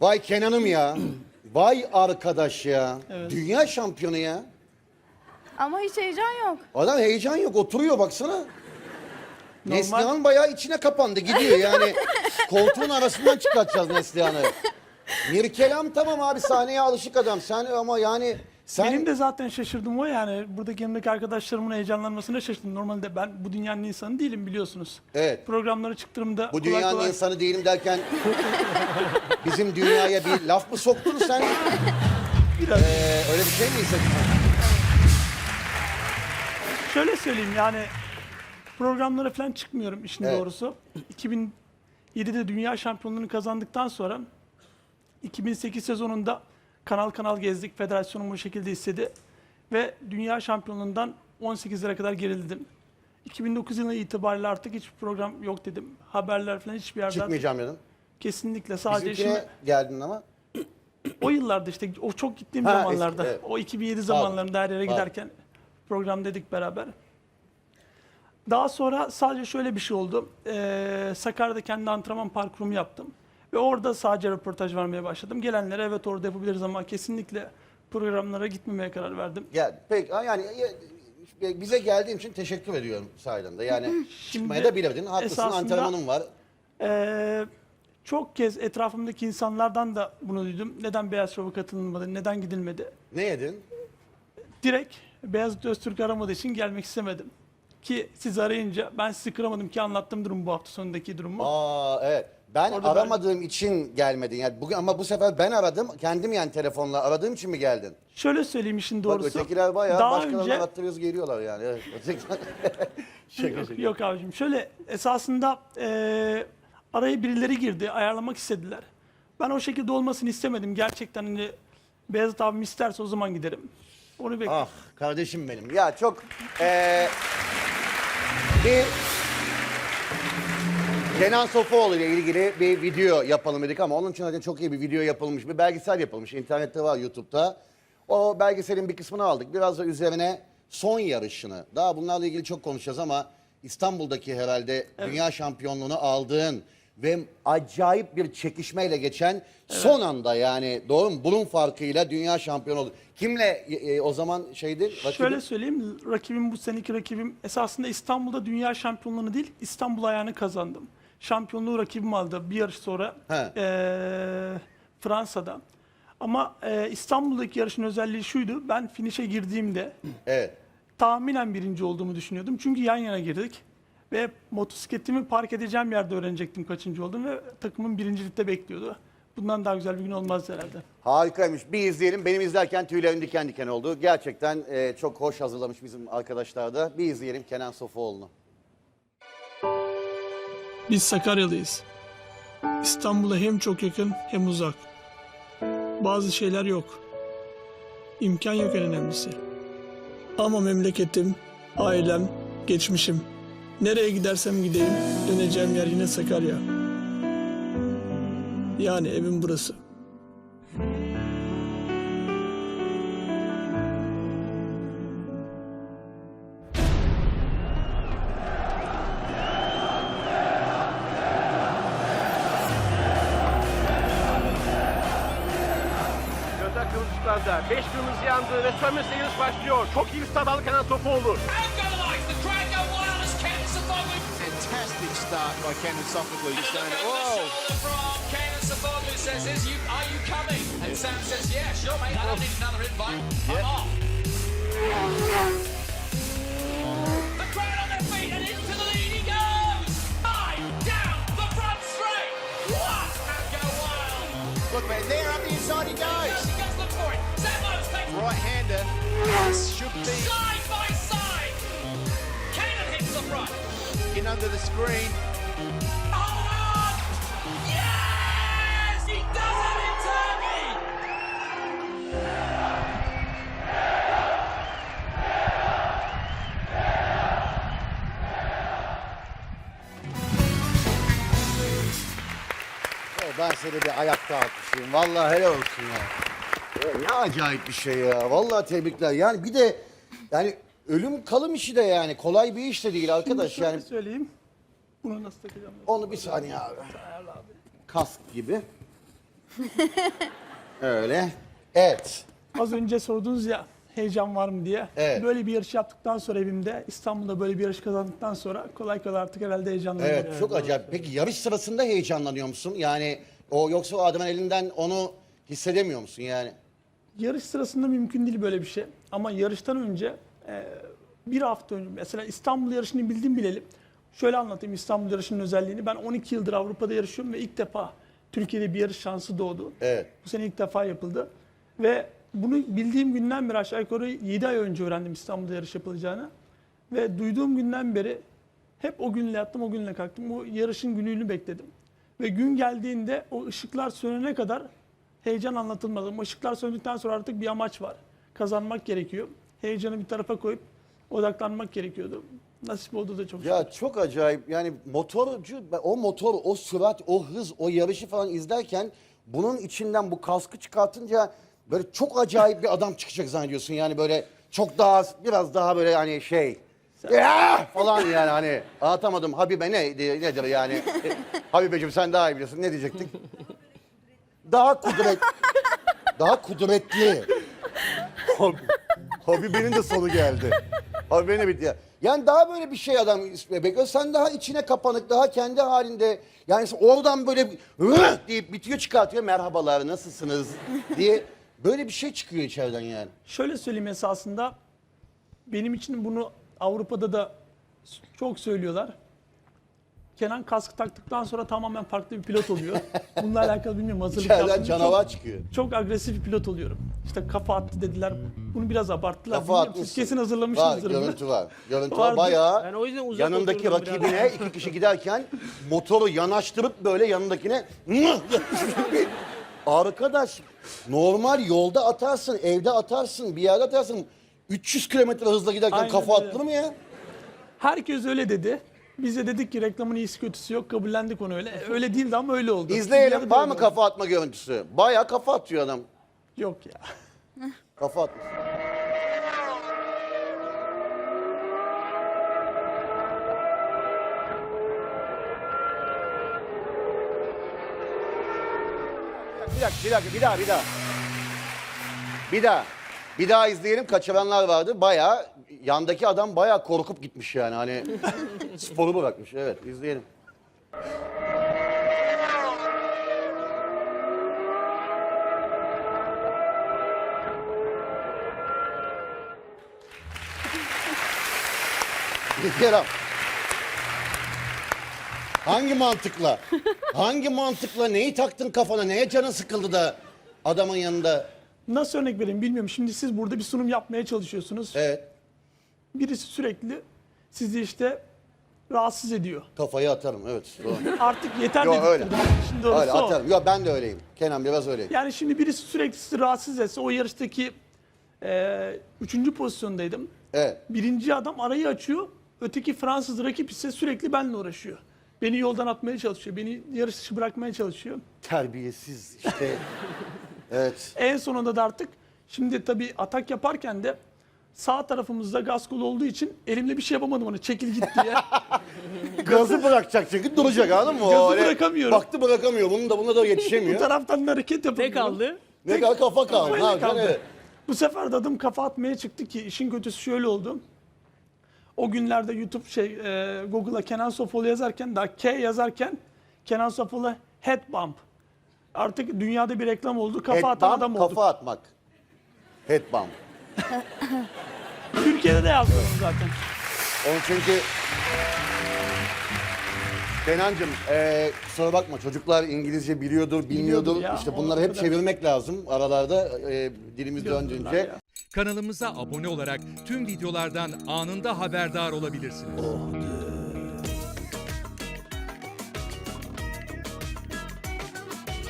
Vay Kenan'ım ya. Vay arkadaş ya. Dünya şampiyonu ya. Ama hiç heyecan yok. Adam heyecan yok oturuyor baksana. Neslihan bayağı içine kapandı gidiyor yani. koltuğun arasından çıkartacağız Neslihan'ı. Mirkelam tamam abi sahneye alışık adam. Sen ama yani sen Benim de zaten şaşırdım o yani. Buradaki yanımdaki arkadaşlarımın heyecanlanmasına şaşırdım. Normalde ben bu dünyanın insanı değilim biliyorsunuz. Evet. Programlara çıktığımda bu kolay dünyanın kolay- insanı değilim derken bizim dünyaya bir laf mı soktun sen? Biraz. Ee, öyle bir şey mi hissettin? Şöyle söyleyeyim yani programlara falan çıkmıyorum işin Evet. doğrusu. 2007'de dünya şampiyonluğunu kazandıktan sonra 2008 sezonunda kanal kanal gezdik. Federasyonum bu şekilde istedi. Ve dünya şampiyonluğundan 18'lere kadar gerildim. 2009 yılı itibariyle artık hiç program yok dedim. Haberler falan hiçbir yerden Çıkmayacağım dedim. kesinlikle sadece Bizimkine şimdi geldin ama. o yıllarda işte o çok gittiğim Ha, zamanlarda eski, evet. o 2007 zamanlarında her yere Pardon. giderken program dedik beraber. Daha sonra sadece şöyle bir şey oldu. Ee, Sakarya'da kendi antrenman parkurumu yaptım. Ve orada sadece röportaj vermeye başladım. Gelenlere evet orada yapabiliriz ama kesinlikle programlara gitmemeye karar verdim. Peki ha, yani ya, bize geldiğin için teşekkür ediyorum sahiden de. Yani çıkmaya da bilirdin. Haklısın antrenmanın var. Ee, çok kez etrafımdaki insanlardan da bunu duydum. Neden Beyaz Şov'a katılmadı, neden gidilmedi? Ne yedin? direkt Beyazıt Öztürk aramadığı için gelmek istemedim. Ki siz arayınca ben sizi kıramadım ki anlattım durumu bu hafta sonundaki durumu. Aa evet. Ben Orada aramadığım için gelmedin. Yani bugün ama bu sefer ben aradım. Kendim yani telefonla aradığım için mi geldin? Şöyle söyleyeyim işin Bak doğrusu. ötekiler bayağı Daha başkalarını önce arattırıyoruz geliyorlar yani. Evet. Ötekiler... şaka yok, şaka. yok abicim. Şöyle esasında eee, araya birileri girdi, ayarlamak istediler. Ben o şekilde olmasını istemedim. Gerçekten hani Beyazıt abim isterse o zaman giderim. Onu bekliyorum. Ah kardeşim benim. Ya çok eee bir Kenan Sofuoğlu ile ilgili bir video yapalım dedik ama onun için zaten çok iyi bir video yapılmış. Bir belgesel yapılmış. İnternette var YouTube'da. O belgeselin bir kısmını aldık. Biraz da üzerine son yarışını. Daha bunlarla ilgili çok konuşacağız ama İstanbul'daki herhalde dünya şampiyonluğunu aldığın ve acayip bir çekişmeyle geçen son anda yani doğru mu? Bunun farkıyla dünya şampiyonu oldu. Kimle e, e, o zaman şeydi? Şöyle söyleyeyim, rakibim bu seneki rakibim esasında İstanbul'da dünya şampiyonluğunu değil, İstanbul ayağını kazandım. Şampiyonluğu rakibim aldı bir yarış sonra He. eee, Fransa'da. Ama eee, İstanbul'daki yarışın özelliği şuydu, ben finişe girdiğimde Evet. tahminen birinci olduğumu düşünüyordum. Çünkü yan yana girdik. Ve motosikletimi park edeceğim yerde öğrenecektim kaçıncı olduğumu ve takımın birincilikte bekliyordu. Bundan daha güzel bir gün olmaz herhalde. Harikaymış. Bir izleyelim. Benim izlerken tüylerim diken diken oldu. Gerçekten e, çok hoş hazırlamış bizim arkadaşlar da. Bir izleyelim Kenan Sofuoğlu'nu. Biz Sakaryalıyız. İstanbul'a hem çok yakın hem uzak. Bazı şeyler yok. İmkan yok en önemlisi. Ama memleketim, ailem, geçmişim. Nereye gidersem gideyim döneceğim yer yine Sakarya. Yani evim burası. Kırmızılarda. 5 kırmızı yandı ve Sömürse yarış başlıyor. Çok iyi bir start aldı Kenan Topuoğlu. And go lights, the crowd go wild as Ken Safoglu. Fantastic start by Canon Sophocles. He's going, whoa! shoulder from says, Is you, are you coming? And Sam says, yeah, sure mate, I don't need another invite. I'm off. The crowd on their feet and into the lead he goes. High, down, the front straight. What? And go wild. Look, man, there up the inside This should be side by side. Kanan hits the front. in under the screen. Hold on! Yes! He does it in Turkey! Ya Ben seni bir ayakta alkışlayayım. Vallahi helal olsun ya. Ya Ne acayip bir şey ya. Vallahi tebrikler. Yani bir de yani ölüm kalım işi de yani. Kolay bir iş de değil arkadaş. Yani söyleyeyim. Bunu nasıl takacağım? onu bir saniye abi. Kask gibi. Öyle. Evet. Az önce sordunuz ya heyecan var mı diye. Evet. Böyle bir yarış yaptıktan sonra evimde İstanbul'da böyle bir yarış kazandıktan sonra kolay kolay artık herhalde heyecanlanıyorum. Evet, çok acayip. Peki yarış sırasında heyecanlanıyor musun? Yani o yoksa o adamın elinden onu hissedemiyor musun yani? Yarış sırasında mümkün değil böyle bir şey. Ama yarıştan önce e, bir hafta önce mesela İstanbul yarışını bildim bilelim. Şöyle anlatayım İstanbul yarışının özelliğini. Ben 12 yıldır Avrupa'da yarışıyorum ve ilk defa Türkiye'de bir yarış şansı doğdu. Evet. Bu sene ilk defa yapıldı. Ve bunu bildiğim günden beri aşağı yukarı 7 ay önce öğrendim İstanbul'da yarış yapılacağını. Ve duyduğum günden beri hep o günle yattım, o günle kalktım. O yarışın gününü bekledim. Ve gün geldiğinde o ışıklar sönene kadar heyecan anlatılmadı. O ışıklar söndükten sonra artık bir amaç var. Kazanmak gerekiyor. Heyecanı bir tarafa koyup odaklanmak gerekiyordu. Nasip oldu da çok şükür. Ya çok acayip. Yani motorcu, o motor, o sürat, o hız, o yarışı falan izlerken bunun içinden bu kaskı çıkartınca böyle çok acayip bir adam çıkacak zannediyorsun. Yani böyle çok daha biraz daha böyle hani şey ya falan yani hani anlatamadım Habibe ne nedir yani Habibeciğim sen daha iyi biliyorsun ne diyecektik daha kudret. Daha kudretli. Hab- Habibe'nin de sonu geldi. Habibe'nin de bitti. Yani daha böyle bir şey adam bekliyor. Sen daha içine kapanık daha kendi halinde. Yani oradan böyle "Hıh!" deyip bitiyor çıkartıyor. Merhabalar nasılsınız? diye böyle bir şey çıkıyor içeriden yani. Şöyle söyleyeyim esasında. Benim için bunu Avrupa'da da çok söylüyorlar. Kenan kask taktıktan sonra tamamen farklı bir pilot oluyor. Bununla alakalı bilmiyorum hazırlık İçeriden yaptım. canavar Çok, çıkıyor. çok agresif bir pilot oluyorum. İşte kafa attı dediler. Bunu biraz abarttılar. Kafa Bilmiyorum, atmışsın. Siz kesin Var, hazırlamışsınızdır. bunu. görüntü var. Görüntü var. Vardı. Bayağı Ben o yüzden uzak yanındaki oturdum biraz. rakibine iki kişi giderken motoru yanaştırıp böyle yanındakine "Mıh!" Arkadaş normal yolda atarsın, evde atarsın, bir yerde atarsın. 300 kilometre hızla giderken Aynen kafa öyle. attırır mı ya? Herkes öyle dedi. Biz de dedik ki reklamın iyisi kötüsü yok. Kabullendik onu öyle. Öyle değildi ama öyle oldu. İzleyelim. Dünyada Var mı oldu. kafa atma görüntüsü? Bayağı kafa atıyor adam. Yok ya. Kafa atmış. Bir dakika, bir dakika, bir daha, bir daha. Bir daha. Bir daha izleyelim. Kaçıranlar vardı. Bayağı yandaki adam bayağı korkup gitmiş yani. Hani sporu bırakmış. Evet, izleyelim. Kerem. Hangi mantıkla? Hangi mantıkla neyi taktın kafana? Neye canın sıkıldı da adamın yanında? Nasıl örnek vereyim bilmiyorum. Şimdi siz burada bir sunum yapmaya çalışıyorsunuz. Evet. Birisi sürekli sizi işte rahatsız ediyor. Kafayı atarım evet. Artık yeter Yo, öyle. Şimdi Öyle o. atarım. Yo ben de öyleyim. Kenan biraz öyleyim. Yani şimdi birisi sürekli sizi rahatsız etse o yarıştaki e, üçüncü pozisyondaydım. Evet. Birinci adam arayı açıyor. Öteki Fransız rakip ise sürekli benimle uğraşıyor. Beni yoldan atmaya çalışıyor. Beni yarış dışı bırakmaya çalışıyor. Terbiyesiz işte. evet. En sonunda da artık şimdi tabii atak yaparken de sağ tarafımızda gaz kolu olduğu için elimle bir şey yapamadım ona. Çekil git diye. Gazı bırakacak çünkü duracak anladın mı? O Gazı öyle bırakamıyorum. Baktı bırakamıyor. Bunun da buna da Bu yetişemiyor. taraftan da hareket Ne yapamıyorum. kaldı? ne kadar kafa kaldı. Yapacaksın? kaldı. Evet. Bu sefer de adım kafa atmaya çıktı ki işin kötüsü şöyle oldu. O günlerde YouTube şey e, Google'a Kenan Sofoğlu yazarken daha K yazarken Kenan Sofoğlu head bump. Artık dünyada bir reklam oldu. Kafa atan Headbump, adam oldu. kafa atmak. Headbump. Türkiye'de de yazdım zaten. Onun çünkü Kenancığım eee kusura bakma çocuklar İngilizce biliyordur, bilmiyordur. Biliyordur ya, işte bunları hep çevirmek lazım aralarda eee, dilimiz döndüğünce. ya. Kanalımıza abone olarak tüm videolardan anında haberdar olabilirsiniz.